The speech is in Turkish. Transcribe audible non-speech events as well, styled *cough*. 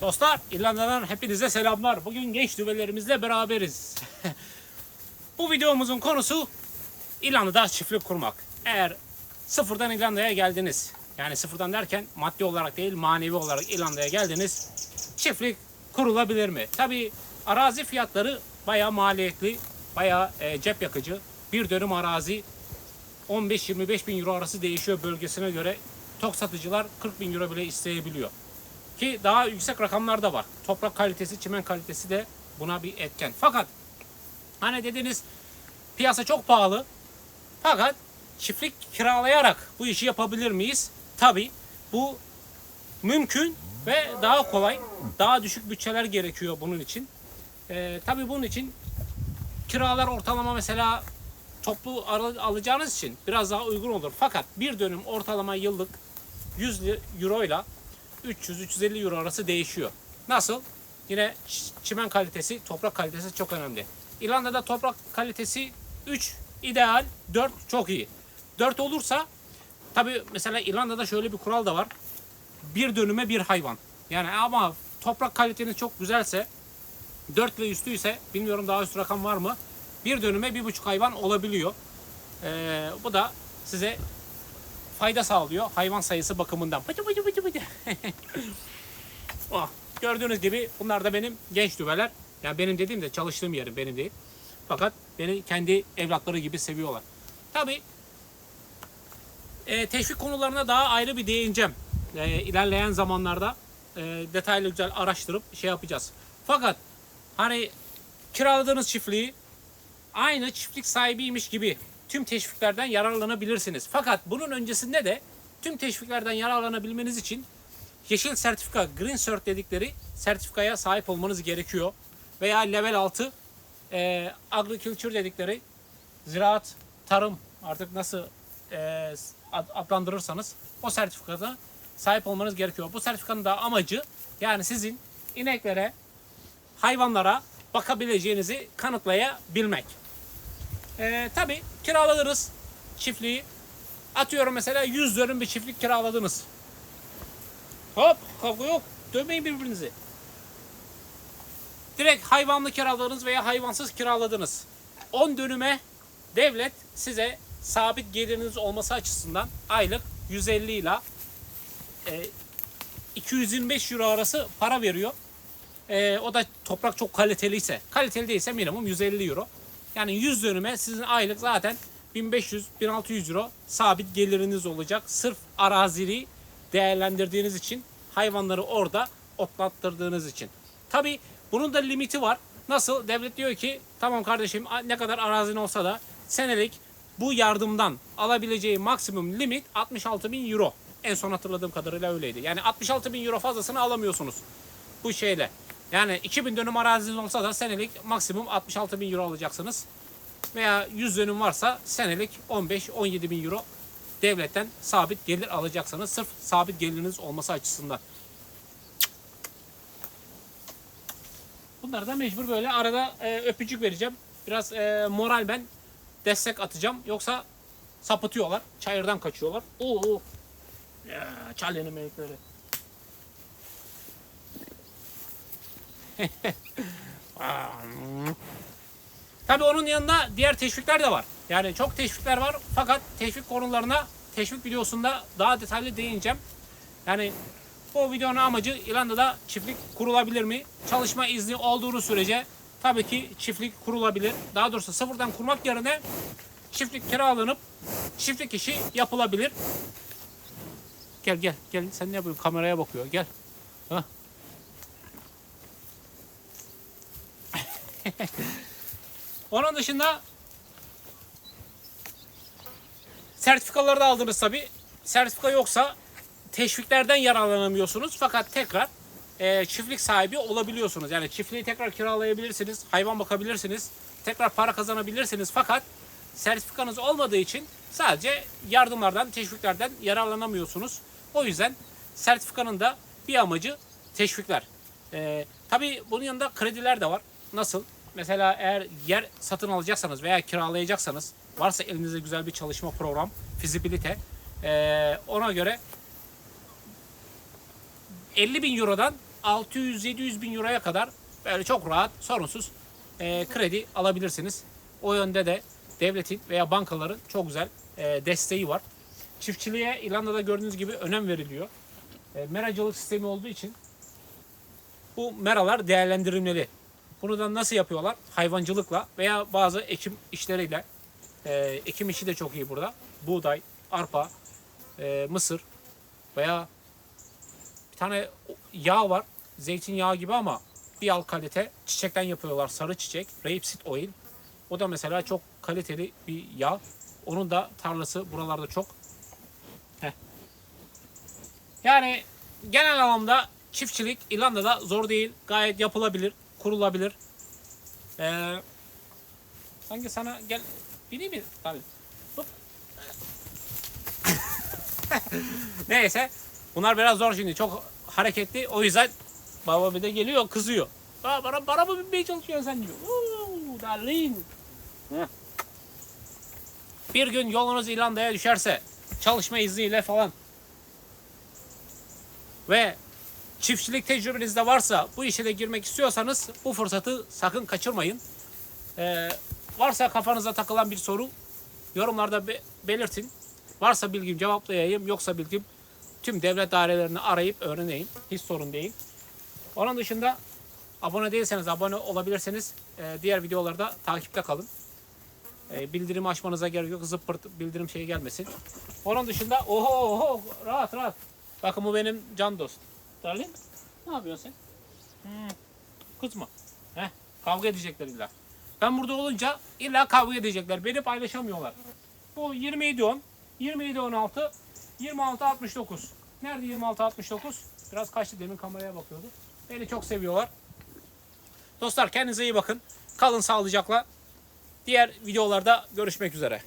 Dostlar İrlanda'dan hepinize selamlar. Bugün genç düvelerimizle beraberiz. *laughs* Bu videomuzun konusu İrlanda'da çiftlik kurmak. Eğer sıfırdan İrlanda'ya geldiniz. Yani sıfırdan derken maddi olarak değil manevi olarak İrlanda'ya geldiniz. Çiftlik kurulabilir mi? Tabi arazi fiyatları bayağı maliyetli, bayağı e, cep yakıcı. Bir dönüm arazi 15-25 bin euro arası değişiyor bölgesine göre. Tok satıcılar 40 bin euro bile isteyebiliyor. Ki daha yüksek rakamlar da var. Toprak kalitesi, çimen kalitesi de buna bir etken. Fakat hani dediniz piyasa çok pahalı. Fakat çiftlik kiralayarak bu işi yapabilir miyiz? Tabii bu mümkün ve daha kolay. Daha düşük bütçeler gerekiyor bunun için. Ee, tabii bunun için kiralar ortalama mesela toplu al- alacağınız için biraz daha uygun olur. Fakat bir dönüm ortalama yıllık 100 li- euro ile 300-350 euro arası değişiyor. Nasıl? Yine çimen kalitesi, toprak kalitesi çok önemli. İrlanda'da toprak kalitesi 3 ideal, 4 çok iyi. 4 olursa tabi mesela İrlanda'da şöyle bir kural da var. Bir dönüme bir hayvan. Yani ama toprak kaliteniz çok güzelse 4 ve üstüyse bilmiyorum daha üst rakam var mı? Bir dönüme bir buçuk hayvan olabiliyor. Ee, bu da size fayda sağlıyor hayvan sayısı bakımından. Bıcı bıcı bıcı bıcı. *laughs* oh, gördüğünüz gibi bunlar da benim genç düveler. Yani benim dediğim de çalıştığım yerim benim değil. Fakat beni kendi evlatları gibi seviyorlar. Tabi teşvik konularına daha ayrı bir değineceğim. E, ilerleyen zamanlarda e, detaylı güzel araştırıp şey yapacağız. Fakat hani kiraladığınız çiftliği aynı çiftlik sahibiymiş gibi tüm teşviklerden yararlanabilirsiniz. Fakat bunun öncesinde de tüm teşviklerden yararlanabilmeniz için yeşil sertifika, green cert dedikleri sertifikaya sahip olmanız gerekiyor. Veya level 6 e, agriculture dedikleri ziraat, tarım artık nasıl e, ad- adlandırırsanız o sertifikata sahip olmanız gerekiyor. Bu sertifikanın da amacı yani sizin ineklere, hayvanlara bakabileceğinizi kanıtlayabilmek. Ee, Tabi kiraladınız çiftliği. Atıyorum mesela 100 dönüm bir çiftlik kiraladınız. Hop kavga yok. Dövmeyin birbirinizi. Direkt hayvanlı kiraladınız veya hayvansız kiraladınız. 10 dönüme devlet size sabit geliriniz olması açısından aylık 150 ile e, 225 euro arası para veriyor. Ee, o da toprak çok kaliteliyse. Kaliteli değilse minimum 150 euro. Yani 100 dönüme sizin aylık zaten 1500-1600 euro sabit geliriniz olacak. Sırf arazili değerlendirdiğiniz için hayvanları orada otlattırdığınız için. Tabi bunun da limiti var. Nasıl? Devlet diyor ki tamam kardeşim ne kadar arazin olsa da senelik bu yardımdan alabileceği maksimum limit 66 bin euro. En son hatırladığım kadarıyla öyleydi. Yani 66 bin euro fazlasını alamıyorsunuz bu şeyle. Yani 2000 dönüm araziniz olsa da senelik maksimum 66 bin euro alacaksınız. Veya 100 dönüm varsa senelik 15-17 bin euro devletten sabit gelir alacaksınız. Sırf sabit geliriniz olması açısından. Bunları da mecbur böyle arada e, öpücük vereceğim. Biraz e, moral ben destek atacağım. Yoksa sapıtıyorlar. Çayırdan kaçıyorlar. Oo. Ya, çalyanın melekleri. *laughs* Tabii onun yanında diğer teşvikler de var. Yani çok teşvikler var fakat teşvik konularına teşvik videosunda daha detaylı değineceğim. Yani bu videonun amacı İrlanda'da çiftlik kurulabilir mi? Çalışma izni olduğu sürece tabii ki çiftlik kurulabilir. Daha doğrusu sıfırdan kurmak yerine çiftlik kiralanıp çiftlik işi yapılabilir. Gel gel gel sen ne yapıyorsun? Kameraya bakıyor. Gel. Hah. *laughs* Onun dışında sertifikaları da aldınız tabi. Sertifika yoksa teşviklerden yararlanamıyorsunuz. Fakat tekrar e, çiftlik sahibi olabiliyorsunuz. Yani çiftliği tekrar kiralayabilirsiniz. Hayvan bakabilirsiniz. Tekrar para kazanabilirsiniz. Fakat sertifikanız olmadığı için sadece yardımlardan, teşviklerden yararlanamıyorsunuz. O yüzden sertifikanın da bir amacı teşvikler. E, tabii bunun yanında krediler de var. Nasıl? Mesela eğer yer satın alacaksanız veya kiralayacaksanız varsa elinizde güzel bir çalışma program, fizibilite e, ona göre 50 bin eurodan 600-700 bin euroya kadar böyle çok rahat, sorunsuz e, kredi alabilirsiniz. O yönde de devletin veya bankaların çok güzel e, desteği var. Çiftçiliğe İrlanda'da gördüğünüz gibi önem veriliyor. E, meracılık sistemi olduğu için bu meralar değerlendirilmeli. Bunu da nasıl yapıyorlar? Hayvancılıkla veya bazı ekim işleriyle. E, ekim işi de çok iyi burada. Buğday, arpa, e, mısır veya bir tane yağ var. Zeytinyağı gibi ama bir alt kalite. Çiçekten yapıyorlar. Sarı çiçek. Rapeseed oil. O da mesela çok kaliteli bir yağ. Onun da tarlası buralarda çok. Heh. Yani genel anlamda çiftçilik İrlanda'da zor değil. Gayet yapılabilir, kurulabilir. Ee, sanki sana gel bineyim mi? Tabii. *laughs* Neyse. Bunlar biraz zor şimdi. Çok hareketli. O yüzden baba bir de geliyor kızıyor. Aa, bana, bana mı binmeye çalışıyorsun sen diyor. Oo, darling. Bir gün yolunuz İrlanda'ya düşerse çalışma izniyle falan ve çiftçilik tecrübeniz de varsa bu işe de girmek istiyorsanız bu fırsatı sakın kaçırmayın. Ee, varsa kafanıza takılan bir soru yorumlarda be- belirtin. Varsa bilgim cevaplayayım yoksa bilgim tüm devlet dairelerini arayıp öğreneyim. Hiç sorun değil. Onun dışında abone değilseniz abone olabilirsiniz. Ee, diğer videolarda takipte kalın. Ee, bildirim açmanıza gerek yok. Zıppırt bildirim şeyi gelmesin. Onun dışında oho oho rahat rahat. Bakın bu benim can dost. Darling ne yapıyorsun sen? Hmm, kızma. Heh, kavga edecekler illa. Ben burada olunca illa kavga edecekler. Beni paylaşamıyorlar. Bu 27 10, 27 16, 26 69. Nerede 26 69? Biraz kaçtı demin kameraya bakıyordu. Beni çok seviyorlar. Dostlar kendinize iyi bakın. Kalın sağlıcakla. Diğer videolarda görüşmek üzere.